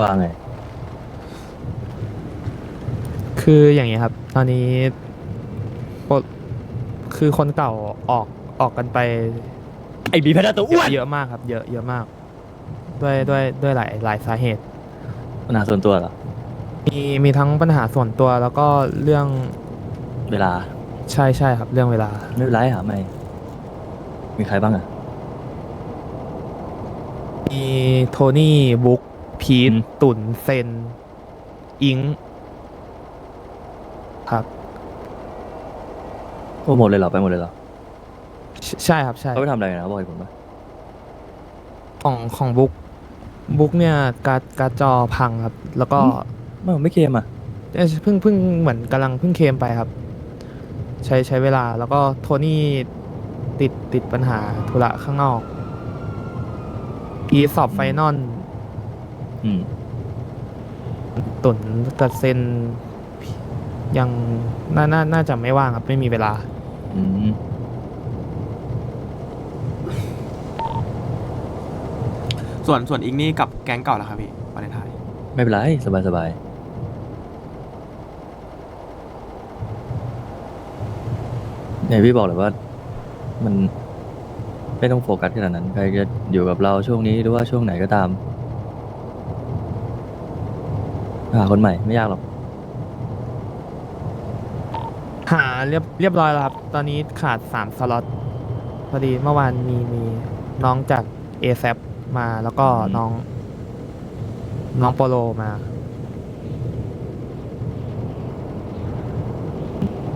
ว่าไง คืออย่างนี้ครับ ตอนนี้ปลดคือคนเก่าออกออกกันไปไอ้บีแพทย์ตัวเยอ้วอะนเยอะมากครับ เยอะเยอะมาก ด้วยด้วยด้วยหลายหลายสาเหตุ ปัญหาส่วนตัวเหรอ มีมีทั้งปัญหาส่วนตัวแล้วก็เรื่องเวลา ใช่ใช่ครับ เรื่องเวลา ไม่เป็นไรหาใหม่ มีใครบ้างอะ มีโทนี่บุ๊ก พีทอืมตุนเซน อิง ครับ โอ้หมดเลยเหรอไปหมดเลยเหรอใช่ใช่ครับใช่เขาไปทำอะไรกันนะเขาบอกให้ผมปะของของบุ๊กบุ๊กเนี่ยการ์ดการ์ดจอพังครับ แล้วก็ไม่ผมไม่เคลมอะเอ้ยเพิ่งเพิ่งเหมือนกำลังเพิ่งเคลมไปครับ ใช้ใช้เวลาแล้วก็โทนี่ติดติดปัญหาธุระข้างนอกพีสอบไฟนอล อืมตุนกับเซนยังน่าน่าน่าจะไม่ว่างครับ ไม่มีเวลา อืมส่วนส่วนอิงนี่กับแก๊งเก่าแล้วครับพี่วาเลนไทน์ไม่เป็นไร สบายสบายเนี่ยพี่บอกเลยว่ามันไม่ต้องโฟกัสขนาดนั้น ใครจะอยู่กับเราช่วงนี้หรือว่าช่วงไหนก็ตาม หาคนใหม่ไม่ยากหรอก หาเรียบเรียบร้อยแล้วครับ ตอนนี้ขาดสามสล็อตพอดีเมื่อวานมีมีน้องจาก a อ a p มาแล้วก็อืม น้อง น้องโปโลมา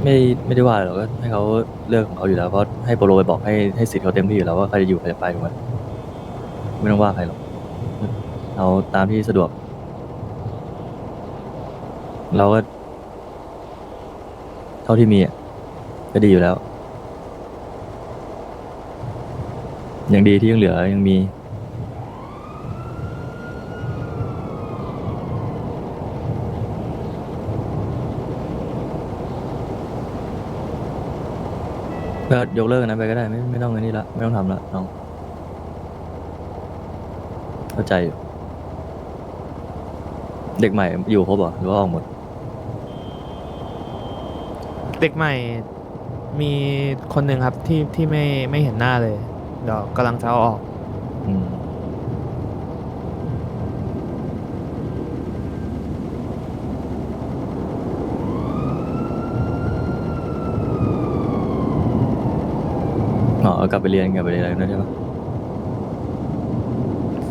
ไม่ไม่ได้ว่าหรอกก็ให้เขาเลือกของเขาอยู่แล้วเพราะให้โปโลไปบอกให้ให้สิทธิ์เขาเต็มที่อยู่แล้วว่าใครจะอยู่ใครจะไปถูกไหมไม่ต้องว่าใครหรอกเอาตามที่สะดวก เราก็ เท่าที่มีอะก็ดีอยู่แล้ว ยังดีที่ยังเหลือยังมี ก็ยกเลิกอันนั้นไปก็ได้ไม่ไม่ต้องอันนี้ละไม่ต้องทำละน้อง เข้าใจอยู่ เด็กใหม่อยู่ครบเหรอหรือว่าออกหมด เด็กใหม่มีคนหนึ่งครับที่ที่ไม่ไม่เห็นหน้าเลยเดี๋ยวกำลังจะเอาออก อืมอ๋อเอากลับไปเรียนกลับไปเรียนอะไรนั่นใช่ปะ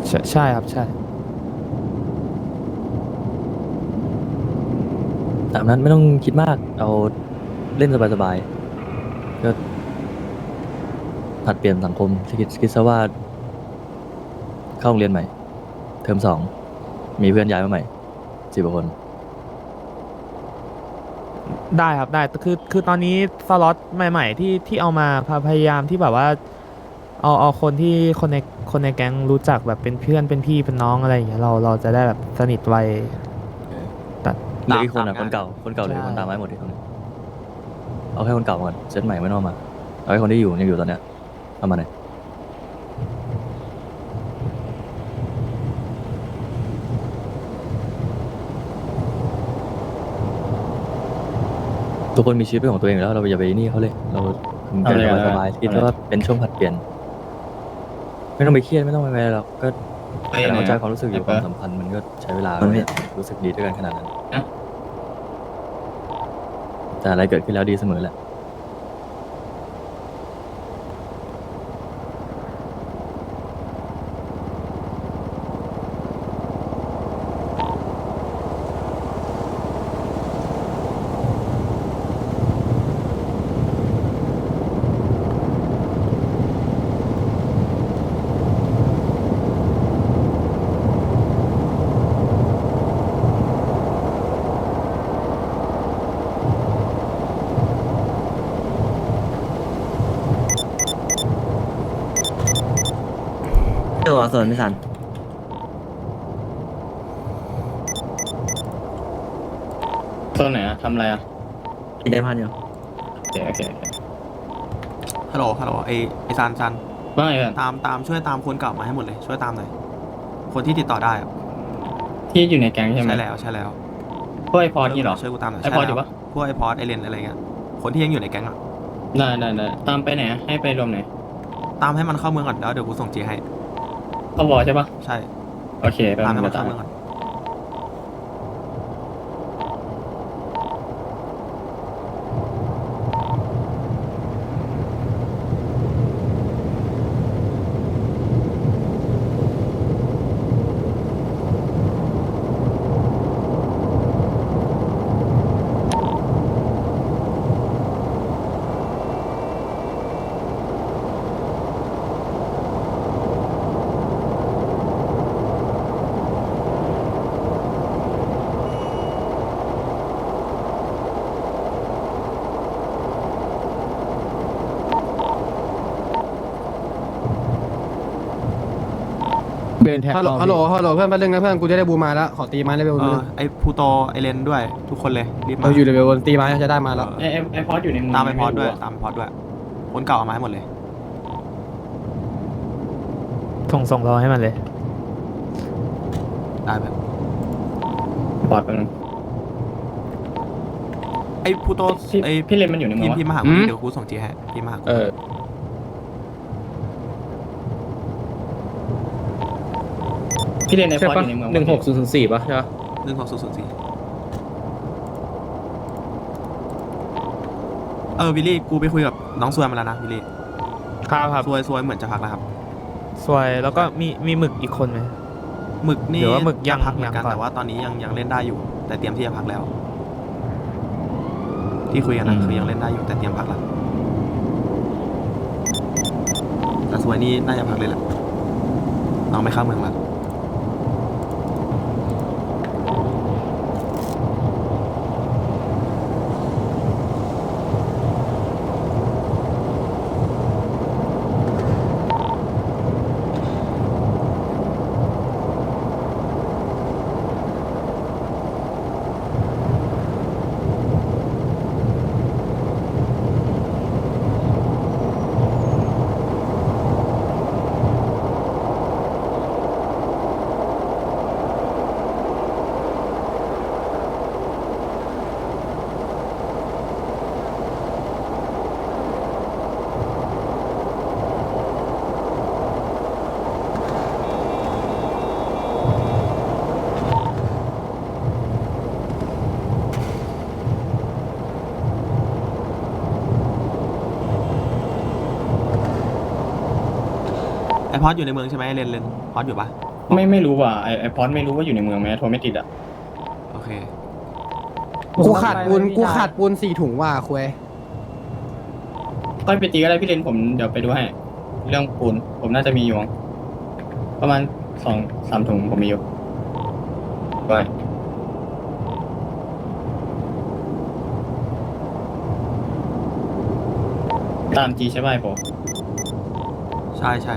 ใช่ใช่ครับใช่ ตามนั้นไม่ต้องคิดมาก เอา เล่นสบายๆก็ผัดเปลี่ยนสังคมคิดคิดซะว่า เข้าโรงเรียนใหม่ เทอมสอง มีเพื่อนย้ายมาใหม่สิบกว่าคน ได้ครับได้คือคือตอนนี้สล็อตใหม่ ๆ ที่ที่เอามาพาพยายามที่แบบว่า เอาเอาคนที่คนในคนในแก๊งรู้จักแบบเป็นเพื่อนเป็นพี่เป็นน้องอะไรอย่างเงี้ยเราเราจะได้แบบสนิทไว เหลืออีกคนอะคนเก่า คนเก่าเหลยใช่คนตามไม้หมดอีกคนหนึ่ง เอาแค่คนเก่าก่อนเซตใหม่ไม่ต้องเอามาเอาแค่คนที่อยู่ยังอยู่ตอนเนี้ยเอามาหน่อยทุกคนมีชีวิตเป็นของตัวเองอยู่แล้วเราอย่าไปนี่เขาเลยเราทำเอาเลยใจเอาเลยสบายๆคิดเอาเลยว่าเป็นช่วงผัดเปลี่ยน ไม่ต้องไปเครียดไม่ต้องไปอะไรหรอกก็ไปแต่ไหนเข้าใจอะความรู้สึกอยู่ไปความปะสัมพันธ์มันก็ใช้เวลาเอาเนี่ยรู้สึกดีด้วยกันขนาดนั้นอะ แต่อะไรเกิดขึ้นแล้วดีเสมอแหละ ตัวส่วนพี่สันโซนไหนอะทำอะไรอะมีได้พันอยู่โอเคโอเคโอเคฮัลโหลฮัลโหลไอไอซันซันว่าไงกันตามตามช่วยตามคนเก่ามาให้หมดเลย ช่วยตามหน่อยคนที่ติดต่อได้อะที่อยู่ในแก๊งใช่ไหมใช่แล้วใช่แล้วพวกไอพอดนี่เหรอ ช่วยกูตามหน่อยไอ้พอดใช่อยู่แล้วปะพวกไอพอดไอเลนอะไรเงี้ยคนที่ยังอยู่ในแก๊งอะได้ได้ได้ตามไปไหนอะให้ไปรวมไหนตามให้มันเข้าเมืองก่อนแล้วเดี๋ยวกูส่งจีให้ เข้าวอใช่ปะใช่โอเคไปตามให้ไปมันตาเข้ามเมืองก่อน นแท็กฮัลโหลฮัลโหลฮัลโหลเพื่อนมาเรื่องนะเพื่อนกูจะได้บูมาแล้วขอตีไม้เลเวลเอนึงอไอพูโตไอเลนด้วย ทุกคนเลยรีบมาเราอยู่เลเวลตีไม้จะได้มาแล้วเอไออไอ้ไอพอดอยู่ในเมืองตามไอพอดม่ด้วยรู้ะตามไอพอดด้วย คนเก่าเอามาให้หมดเลย ส่งส่งรอให้มันเลย ได้แบบบอดไปบนึงไอพูโตพี่ไอพี่เลนมันอยู่ในเมืพิองมพ์พิมพ์วะมาหากูดิเดี๋ยวกูส่งจีให้พิมพ์มาหากูเออ พี่เลนไอพอดอยู่ในเมืองวะหนึ่งหกศูนย์ศูนย์สี่ป่ะใช่ปะหนึ่งหกศูนย์ศูนย์สี่เออวิลลี่กูไปคุยกับน้องซวยมาแล้วนะวิลลี่ครับครับซวยซวยเหมือนจะพักแล้วครับสวยแล้วก็มีมีหมึกอีกคนไหม หมึกนี่เดี๋ยวว่าหมึกยังพักเหมือนกันยังก่อน แต่ว่าตอนนี้ยังยังเล่นได้อยู่ แต่เตรียมที่จะพักแล้ว ที่คุยกันนะคือยังเล่นได้อยู่แต่เตรียมพักแล้วแต่สวยนี่น่าจะพักเลยแหละน้องไม่เข้าเมืองละ พอดอยู่ในเมืองใช่ไหมเรนเรนพอดอยู่ปะไม่ไม่รู้ว่ะไอไอพอดไม่รู้ว่าอยู่ในเมืองไหมโทรไม่ติดอะโอเคกูขาดปูนกูขาดปูนสี่ถุงว่ะคุยค่อยไปตีก็ได้พี่เลนผมเดี๋ยวไปดูให้ เรื่องปูนผมน่าจะมีอยู่มั้งประมาณสองสามถุงผมมีอยู่ไปตามจีใช่ไหมผมใช่ใช่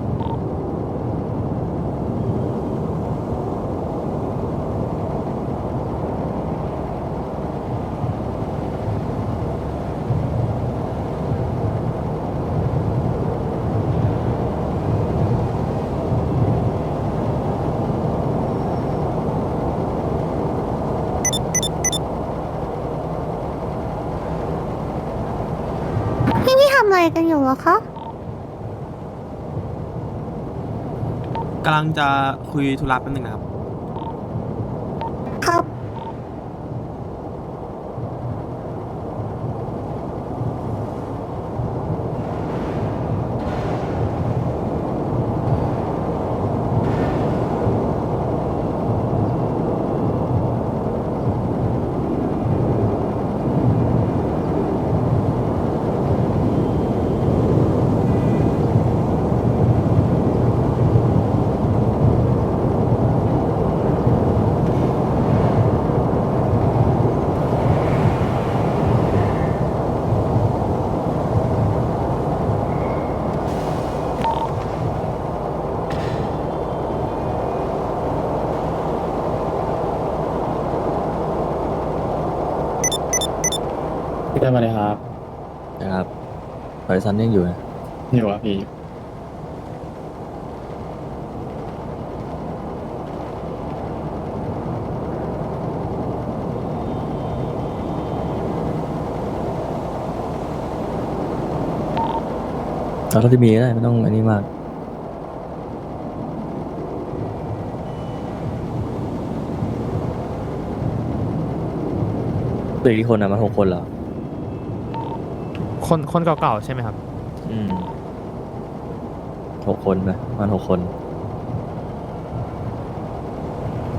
พี่นี่ทำอะไรกันอยู่เหรอคะ กำลังจะคุยธุระแป๊บนึงนะครับ ซันยังอยู่นะยู่อะพี่เราจะมีได้ไม่ต้องอันนี้มาก เด็กที่คนอะมันหกคนเหรอ คนคนเก่าๆใช่ไหมครับ อืมหกคนไหมประมันหกคน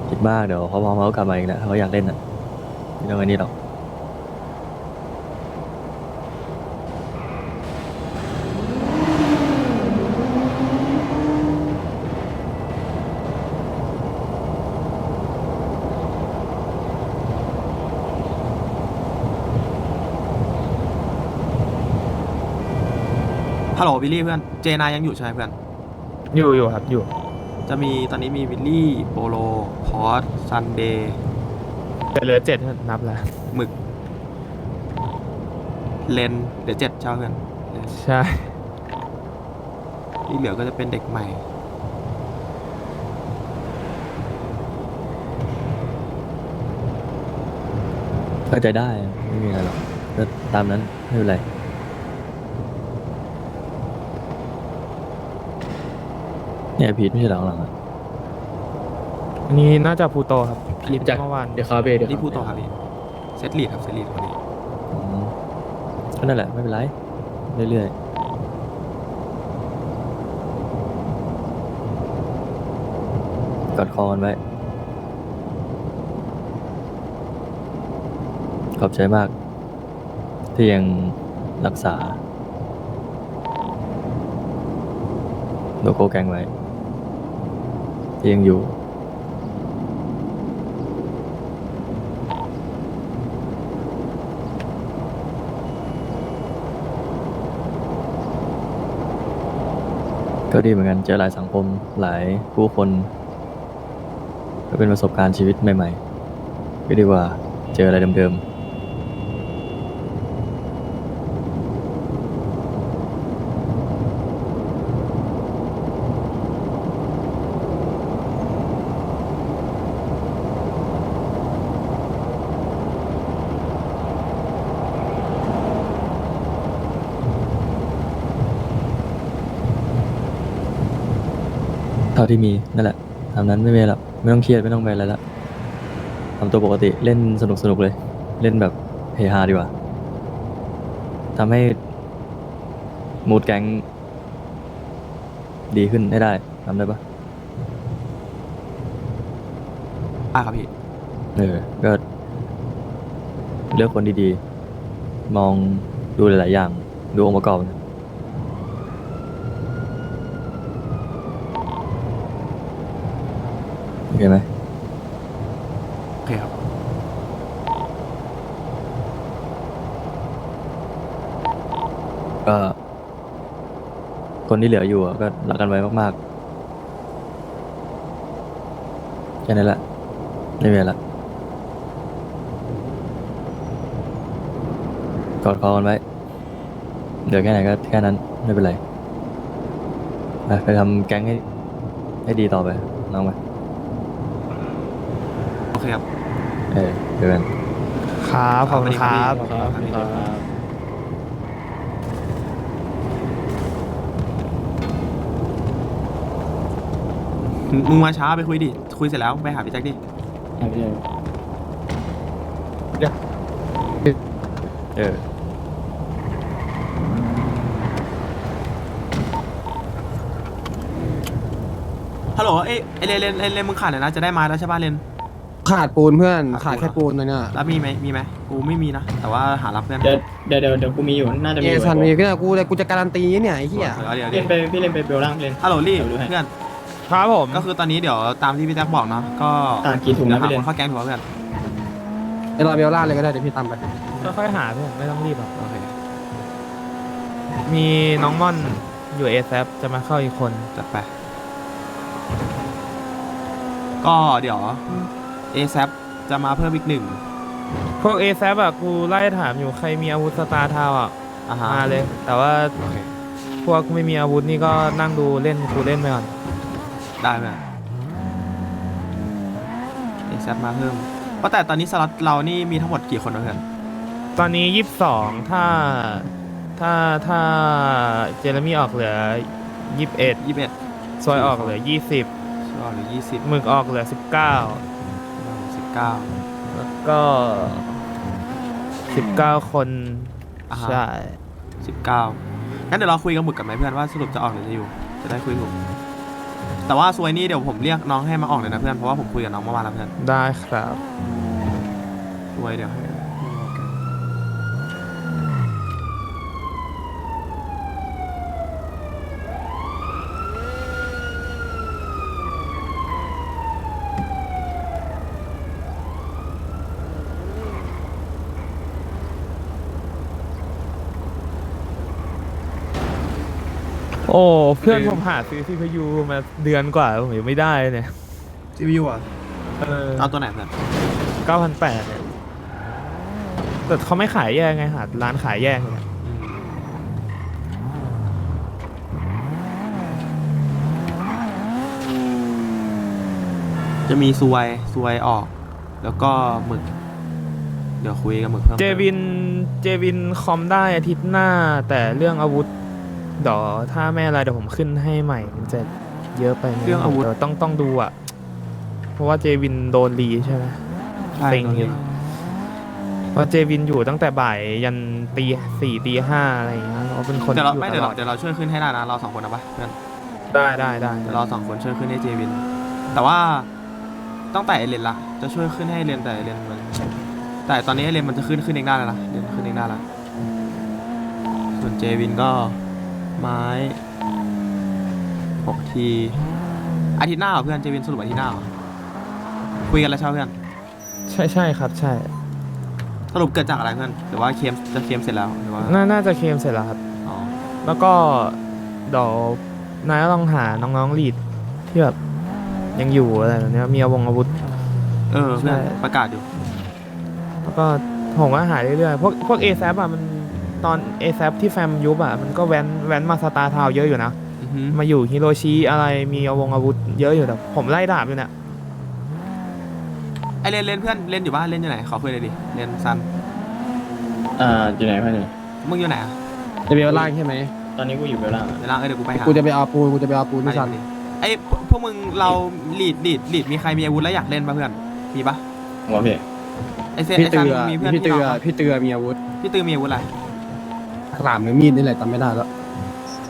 คิดมากเดี๋ยวเขาพร้อมเขากลับมาอีกแล้วเขาอยากเล่นอะไม่ต้องอันนี้หรอก ฮัลโหลวิลลี่เพื่อน เจนายังอยู่ใช่ไหมเพื่อน อยู่อยู่ครับอยู่ จะมีตอนนี้มีวิลลี่โปโลพอสซันเดย์เหลือเจ็ดนับแล้วหมึก เลนเดี๋ยวเจ็ดเช่าเพื่อนเลนใช่ที่เหลือก็จะเป็นเด็กใหม่ เข้าใจได้ ไม่มีอะไรหรอกก็ตามนั้น ไม่เป็นไร เนี่ยพีทไม่ใช่หลังหลังๆอะอันนี้น่าจะพูโตครับพีทจากเมื่อวานเดี๋ยวคาเบเดี๋ยวนี่พูดต่อครับพี่เซตลีดครับเซตลีดคนนี้อืมก็นั่นแหละไม่เป็นไรเรื่อยๆกอดคอกันไว้ขอบใจมาก ที่ยังรักษาโลโก้แกงไว้ ที่ยังอยู่ ก็ดีเหมือนกันเจอหลายสังคมหลายผู้คน ก็เป็นประสบการณ์ชีวิตใหม่ ๆ ก็ดีกว่าเจออะไรเดิม ๆ ท่าที่มีนั่นแหละตามนั้นไม่มีอะไรหรอกไม่ต้องเครียดไม่ต้องไปอะไรละทำตัวปกติเล่นสนุกสนุกๆเลย เล่นแบบเฮฮาดีกว่าทำให้มูดแก๊งดีขึ้นให้ได้ทำได้ปะอะครับพี่ เออก็เลือกคนดีๆ มองดูหลายๆอย่าง ดูองค์ประกอบนะโอ เคไหมโอเคครับ ก็ คนที่เหลืออยู่อะก็รักกันไว้มากๆแค่นั้นแหละไม่มีอะไรละกอดคอกันไว้เหลือแค่ไหนก็แค่นั้นไม่เป็นไร ไปไปทำแก๊งให้ให้ดีต่อไปน้องไปโอ เคครับ เออเดี๋ยวกันครับขอบคุณครับ ครับครับมึงมาช้าไปคุยดิ คุยเสร็จแล้วไปหาพี่แจ็คดิเออฮัลโหลเอ้ยไอเลนเลนเลนเลนมึงขาดหน่อยนะ จะได้มาแล้วใช่ป่ะเลน ขาดปูนเพื่อน ขาขาดดปูนแค่ปูนตอนเนี้ยแล้วมีไหมมีไหมกูไม่มีนะ แต่ว่าหารับเพื่อนเดี๋ยวเดี๋ยวเดี๋ยวเดี๋ยวกูมีอยู่ น่าจะมีเออยู่ซันมีก็กูเลยกูจะการันตีเนี่ยไอ้เหี้ยเดี๋ยวเล่เดี๋ยนวไปพี่เล่นไปเบลล่างเล่นฮัลโหลลี่เดี๋ยวดูให้เพื่อน ครับผม ก็คือตอนนี้เดี๋ยวตามที่พี่แจ็คบอกเนาะ ก็อะกี่ถุงนะหาพี่เลคนนเข้าแก๊งถูกป่ะเพื่อน ไอ้รอเบลล่าเลยก็ได้เดี๋ยวพี่ตามไปค่อยๆหาเพื่อนไม่ต้องรีบหรอกโอเค มีน้องม่อนอยู่เอซจะมาเข้าอีกคน จัดไป ก็เดี๋ยว a อ a p จะมาเพิ่มอีกหนึ่งพวกเอซอะกูไล่ถามอยู่ใครมีอาวุธสตาร์ทาวอะอ่าฮะมาเลย แต่ว่าโอเคพวกไม่มีอาวุธนี่ก็นั่งดูเล่นกูเล่นไปก่อนได้เพื่อน a อ a p มาเพิ่มว่าแต่ตอนนี้สล็อตเรานี่มีทั้งหมดกี่คนนะเพื่อนตอนนี้ยี่สิบสองถ้าถ้าถ้าเจเรมี่ออกเหลือยี่สิบเอ็ดยี่สิบเอ็ดซอยออกเหลือยี่สิบก็หรือยี่สิบ หมึกออกเหลือสิบเก้าสิบ เก้า แล้วก็สิบเก้าคนอ่าฮะ ใช่สิบเก้างั้นเดี๋ยวเราคุยกับหมึกกันไหมเพื่อนว่าสรุปจะออกหรือจะอยู่ จะได้คุยถูกแต่ว่าซวยนี่เดี๋ยวผมเรียกน้องให้มาออกเลยนะเพื่อน เพราะว่าผมคุยกับน้องเมื่อวานแล้วเพื่อนได้ครับ ซวยเดี๋ยวให้ โอ้เพื่อนผมหาซื้อซีพียูมาเดือนกว่าแล้วผมยังไม่ได้เลยเนี่ยซีพียูอะเออเอาตัวไหนเพื่อนเก้าพันแปดเนี่ยแต่เขาไม่ขายแยกไงหาร้านขายแยกเนี่ยจะมีซวยซวยออก แล้วก็หมึก เดี๋ยวคุยกับหมึกเพิ่มเจติมวินเจวินคอมได้อาทิตย์หน้า แต่เรื่องอาวุธ เดี๋ยวถ้าไม่อะไรเดี๋ยวผมขึ้นให้ใหม่มันจะเยอะไปไหมเรื่องอาวุธ ดี๋ยต้องต้องดูอะ เพราะว่าเจวินโดนรีใช่ไหม ใช่เต็งตอนนี้เพราะเจวินอยู่ตั้งแต่บ่ายยันตีสี่ตีห้าอะไรอย่างเงี้ยเขาเป็นคนเดี๋ยวเราที่ไม่อเดี๋ยวตลเราอดเดี๋ยวเราช่วยขึ้นให้ได้นะเราสองคนนะปะเพื่อนได้ได้ได้เดี๋ยวเราสองคนช่วยขึ้นให้เจวิน แต่ว่าตั้งแต่เอเลนละจะช่วยขึ้นให้เอเลนแต่เอเลนมันแต่ตอนนี้เอเลนมันจะขึ้นขึ้นเองได้แล้วนะเอเลนขึ้นเองได้แล้วส่วนเจวินก็ ไม้หกทีอาทิตย์หน้าเหรอเพื่อนเจวินสรุปอาทิตย์หน้าเหรอคุยกันแล้วใช่ไหมเพื่อนใช่ใช่ครับ ใช่ สรุปเกิดจากอะไรเพื่อนหรือว่าเคมจะเคมเสร็จแล้วหรือว่าน่าน่าจะเคลมเสร็จแล้วครับ อ๋อแล้วก็เดี๋ยวนายก็ลองหาน้องๆลีดที่แบบยังอยู่อะไรแบบเนี้ยมีอาวงอาวุธ เออเพื่อนใช่ ประกาศอยู่ แล้วก็ผมก็หาเรื่อยๆพวกพวกเอซอะมัน ตอนเอซที่แฟมยุบอะมันก็แว้นแว้นมาสตาร์ทาวน์เยอะอยู่นะ อือฮึมาอยู่ฮิโรชิอะไรมีอาวงอาวุธเยอะอยู่แต่ผมไล่ดาบอยู่เนี่ยไอเล่นเล่นเพื่อนเล่นอยู่บ้านเล่นอยู่ไหนขอคุยหน่อยดิเล่นซันอ่าอยู่ไหนเพื่อนเนี่ยมึงอยู่ไหนอะจะเบลล่างใช่ไหมตอนนี้กูอยู่เบลล่างอะเดี๋ยวล่างเออเดี๋ยวกูไปหากูจะไปเอาปูนกูจะไปเอาปูนไปไม่ทันดิไอ้พวกพวกมึงเราลีดลีดลีดมีใครมีอาวุธแล้วอยากเล่นปะเพื่อนมีปะหัวพี่ไอเซนพี่ไอซัเตืนอมีเพื่อนพี่เตืพี่อน้องปะพี่เตือมีอาวุธพี่ตือมีอาวุธอะไร ขลามหรือมีดนี่แหละจำไม่ได้แล้ว